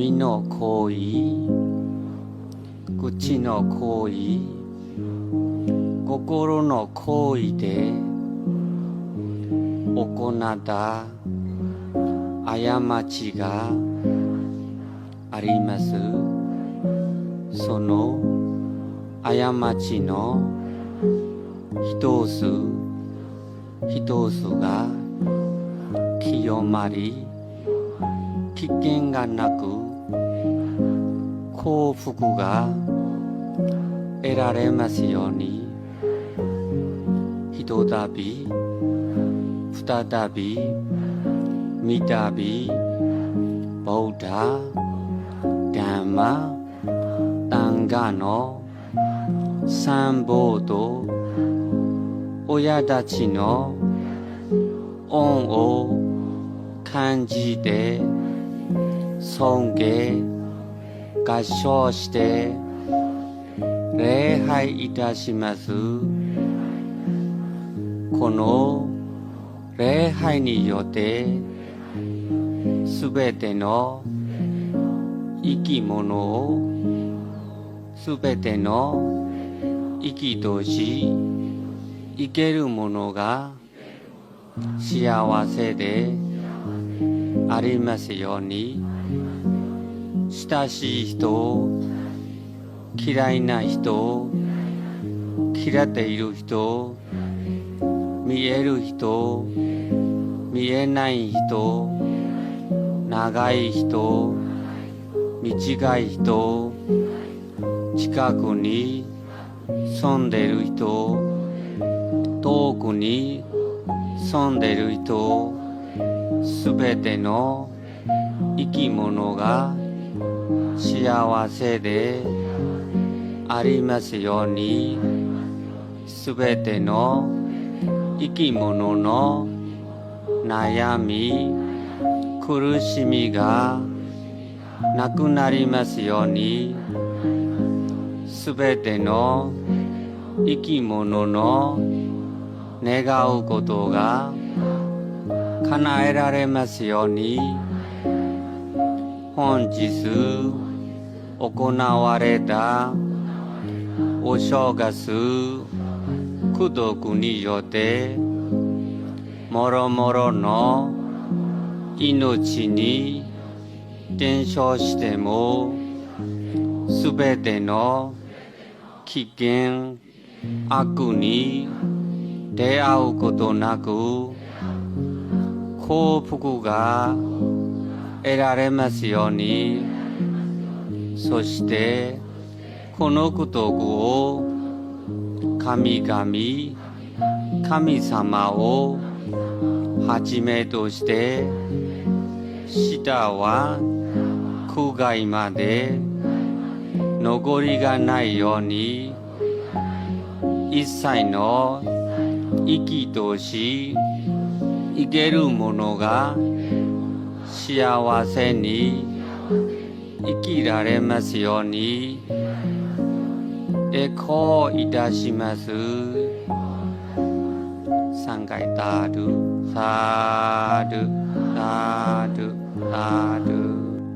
身の行為口の行為心の行為で行った過ちがあります。その過ちの一つ一つが清まり危険がなく幸福が得られますようにひとたび再び三たびボーダーダンマダンガのボード親たちの恩を感じて尊敬合唱して礼拝いたします。この礼拝によってすべての生き物をすべての生きとし生けるものが幸せでありますように。親しい人嫌いな人嫌っている人見える人見えない人長い人短い人近くに住んでる人遠くに住んでる人すべての生き物が幸せでありますようにすべての生き物の悩み苦しみがなくなりますようにすべての生き物の願うことが叶えられますように。本日行われたお正月功徳によってもろもろの命に伝承してもすべての危険悪に出会うことなく幸福が得られますように。そしてこの功徳を神々神様をはじめとして下は空外まで残りがないように一切の生きとし生けるものが幸せに生きられますように。エコーいたします。3回タルサルタルタル